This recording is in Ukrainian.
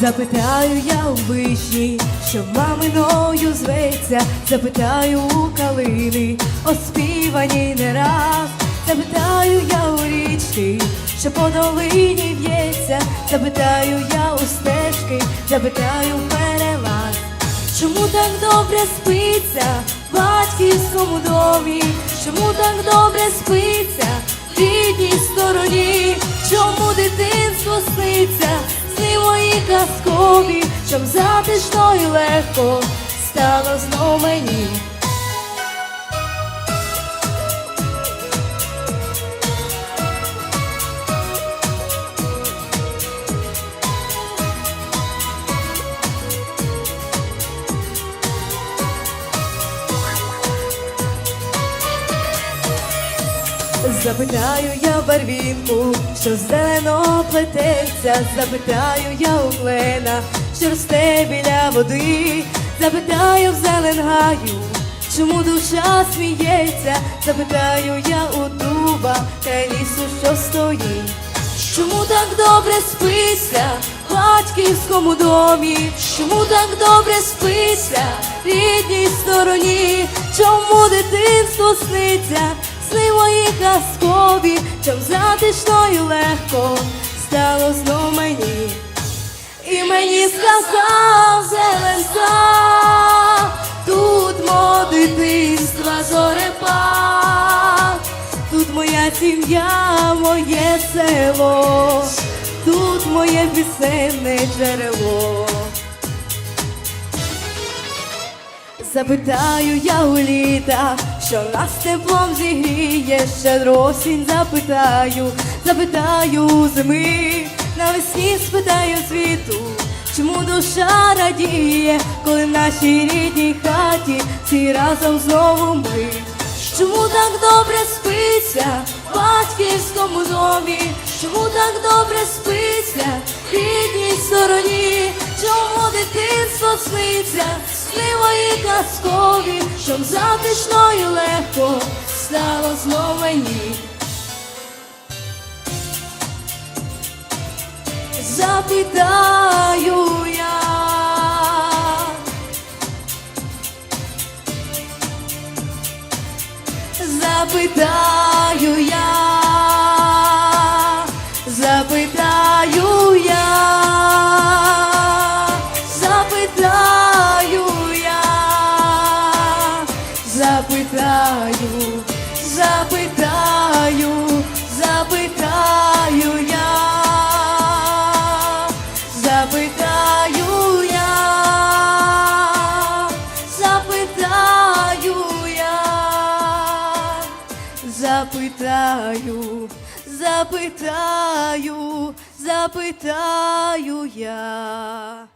Запитаю я у вишні, що маминою зветься, запитаю у калини, оспівані не раз, запитаю я у річки, що по долині в'ється, запитаю я у стежки, запитаю перелаз. Чому так добре спиться в батьківському домі? Чому так добре спиться в рідній стороні? Чому дитинство сниться, казкові, щоб затишно і легко стало знов мені? Запитаю я барвінку, що зелено плететься, запитаю я у клена, що росте біля води, запитаю в зеленгаю, чому душа сміється, запитаю я у дуба, та лісу, що стоїть. Чому так добре спиться в батьківському домі? Чому так добре спиться в рідній стороні? Чому дитинство сниться, сни мої казкові, чом затишно і легко стало знов мені? І мені сказав зеленка, тут мого дитинства зорепад, тут моя сім'я, моє село, тут моє пісенне джерело. Запитаю я у літа, що нас теплом зігріє, щедро осінь запитаю, запитаю зими, навесні спитаю світу, чому душа радіє, коли в нашій рідній хаті всі разом знову ми. Чому так добре спиться в батьківському домі? Чому так добре спиться в рідній стороні? Чому дитинство сниться, сни мої казкові, щоб затишно і легко стало знов мені? Запитаю я. Запитаю я, запитаю, запитаю, запитаю я, запитаю я, запитаю я. Запитаю, запитаю, запитаю я.